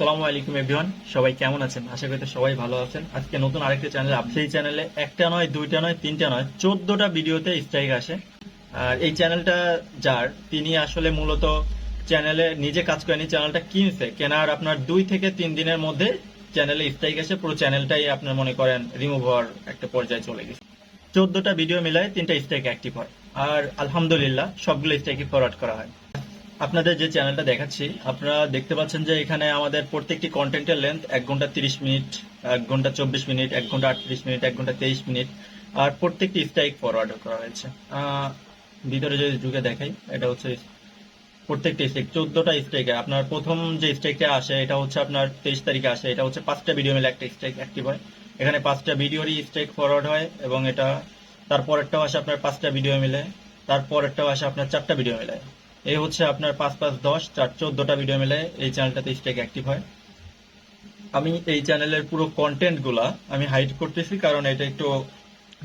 আসসালামু আলাইকুম এভরিওয়ান, সবাই কেমন আছেন? আশা করি সবাই ভালো আছেন। আজকে নতুন আরেকটা চ্যানেল, সেই চ্যানেলে একটা নয়, দুইটা নয়, তিনটা নয়, চোদ্দটা ভিডিওতে স্ট্রাইক আসে। আর এই চ্যানেলটা যার, তিনি আসলে মূলত চ্যানেলে নিজে কাজ করেনি, চ্যানেলটা কিনছে। কেনার আপনার দুই থেকে তিন দিনের মধ্যে চ্যানেলে স্ট্রাইক আসে, পুরো চ্যানেলটাই আপনার মনে করেন রিমুভ হওয়ার একটা পর্যায়ে চলে গেছে। চোদ্দটা ভিডিও মিলায় তিনটা স্ট্রাইক অ্যাক্টিভ হয়। আর আলহামদুলিল্লাহ, সবগুলো স্ট্রাইকে ফরওয়ার্ড করা হয়। আপনাদের যে চ্যানেলটা দেখাচ্ছি, আপনারা দেখতে পাচ্ছেন যে এখানে আমাদের প্রত্যেকটি কন্টেন্টের লেন্থ এক ঘণ্টা তিরিশ মিনিট, এক ঘণ্টা চব্বিশ মিনিট, এক ঘণ্টা আটত্রিশ মিনিট, এক ঘণ্টা তেইশ মিনিট আর প্রত্যেকটি স্ট্রাইক ফরওয়ার্ড করা হয়েছে। ভিতরে যদি ঢুকে দেখাই, এটা হচ্ছে প্রত্যেকটি স্ট্রাইক চোদ্দটা স্ট্রাইকে আপনার প্রথম যে স্ট্রাইকটা আসে, এটা হচ্ছে আপনার তেইশ তারিখে আসে, এটা হচ্ছে পাঁচটা ভিডিও মিলে একটা স্ট্রাইক অ্যাক্টিভ হয়। এখানে পাঁচটা ভিডিওরই স্ট্রাইক ফরওয়ার্ড হয় এবং এটা, তারপরেরটাও আসে আপনার পাঁচটা ভিডিও মিলে তারপরেরটাও আসে আপনার চারটা ভিডিও মিলে এই হচ্ছে আপনার পাঁচ পাঁচ দশ চার চোদ্দটা ভিডিও মিলে এই চ্যানেলটাতে স্ট্রাইক অ্যাক্টিভ হয়। আমি এই চ্যানেলের পুরো কন্টেন্টগুলা আমি হাইড করতেছি কারণ এটা একটু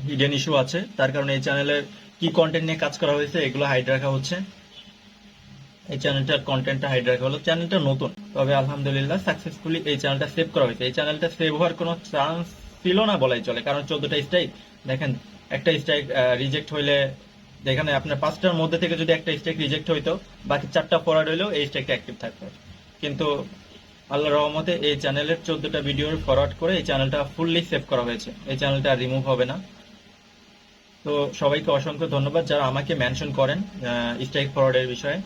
হিডেন ইস্যু আছে। তার কারণে এই চ্যানেলের কি কন্টেন্ট নিয়ে কাজ করা হয়েছে এগুলো হাইড রাখা হচ্ছে। এই চ্যানেলটার কন্টেন্টটা হাইড রাখা হলো। চ্যানেলটা নতুন, তবে আলহামদুলিল্লাহ সাকসেসফুলি এই চ্যানেলটা সেভ করা হয়েছে। এই চ্যানেলটা সেভ হওয়ার কোনো চান্স ছিল না বলাই চলে, কারণ চোদ্দটা স্ট্রাইক দেখেন, একটা স্ট্রাইক রিজেক্ট হইলে যেখানে আপনার পাঁচটার মধ্যে থেকে যদি একটা স্ট্রাইক রিজেক্ট হইতো, বাকি চারটা ফরওয়ার্ড হইলেও এই স্ট্রাইকটা অ্যাক্টিভ থাকতো। কিন্তু আল্লাহ রহমতে এই চ্যানেলের চোদ্দটা ভিডিও ফরওয়ার্ড করে এই চ্যানেলটা ফুললি সেভ করা হয়েছে। এই চ্যানেলটা রিমুভ হবে না। তো সবাইকে অসংখ্য ধন্যবাদ যারা আমাকে মেনশন করেন স্ট্রাইক ফরওয়ার্ডের বিষয়ে।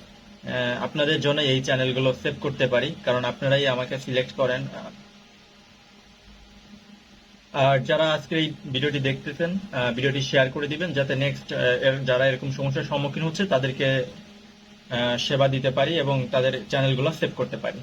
আপনাদের জন্য এই চ্যানেলগুলো সেভ করতে পারি, কারণ আপনারাই আমাকে সিলেক্ট করেন। আর যারা আজকে এই ভিডিওটি দেখতেছেন ভিডিওটি শেয়ার করে দিবেন যাতে নেক্সট যারা এরকম সমস্যার সম্মুখীন হচ্ছে তাদেরকে সেবা দিতে পারি এবং তাদের চ্যানেলগুলো সেভ করতে পারি।